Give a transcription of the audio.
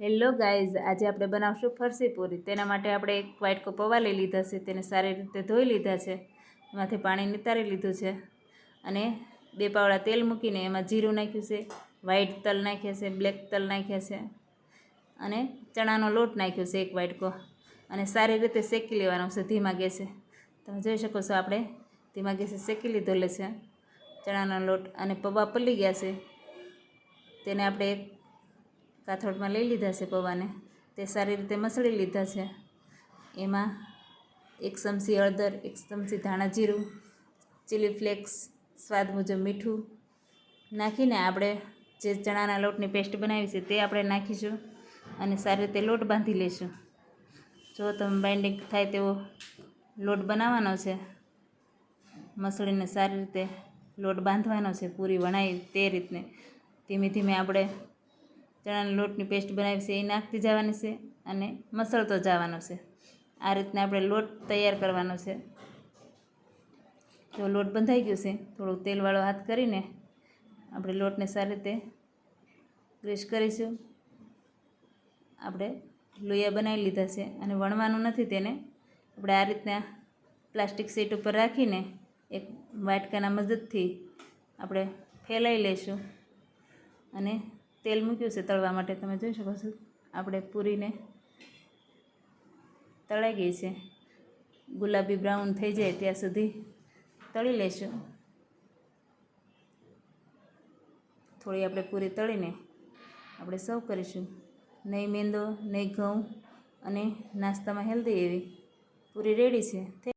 Hello guys, આજે આપણે બનાવશું ફરસી પૂરી. તેના માટે આપણે એક વાટકો પૌવા લઈ લીધા છે, તેને સારી રીતે ધોઈ લીધા છે, એમાંથી પાણી નિતારી લીધું છે અને બે પાવડા તેલ મૂકીને એમાં જીરું નાખ્યું છે વ્હાઈટ તલ નાખ્યા છે, બ્લેક તલ નાખ્યા છે અને ચણાનો લોટ નાખ્યો છે એક વાટકો અને સારી રીતે શેકી લેવાનો છે, ધીમા ગેસે. તમે જોઈ શકો છો, આપણે ધીમા ગેસે શેકી લીધેલો છે ચણાનો લોટ અને પૌવા પલી ગયા છે. તેને આપણે કાથોડમાં લઈ લીધા છે પૌવાને. તે સારી રીતે મસળી લીધા છે. એમાં એક ચમચી હળદર, એક ચમચી ધાણા જીરું ચીલી ફ્લેક્સ સ્વાદ મુજબ મીઠું નાખીને આપણે જે ચણાના લોટની પેસ્ટ બનાવી છે તે આપણે નાખીશું અને સારી રીતે લોટ બાંધી લઈશું. જો તમે બાઇન્ડિંગ થાય તેવો લોટ બનાવવાનો છે, મસળીને સારી રીતે લોટ બાંધવાનો છે, પૂરી વણાય તે રીતને. ધીમે ધીમે આપણે ચણાના લોટની પેસ્ટ બનાવી છે, એ નાખતી જવાની છે અને મસળતો જવાનો છે. આ રીતના આપણે લોટ તૈયાર કરવાનો છે. જો લોટ બંધાઈ ગયો છે, થોડુંક તેલવાળો હાથ કરીને આપણે લોટને સારી રીતે ગ્રીસ કરીશું. આપણે લોયા બનાવી લીધા છે અને વણવાનું નથી તેને. આપણે આ રીતના પ્લાસ્ટિક સીટ ઉપર રાખીને એક વાટકાના મદદથી આપણે ફેલાઈ લઈશું અને તેલ મૂક્યું છે તળવા માટે તમે જોઈ શકો છો. આપણે પૂરીને તળાઈ ગઈ છે. ગુલાબી બ્રાઉન થઈ જાય ત્યાં સુધી તળી લઈશું થોડી આપણે પૂરી તળીને આપણે સર્વ કરીશું. નહીં મેંદો, નહીં ઘઉં અને નાસ્તામાં હેલ્ધી એવી પૂરી રેડી છે.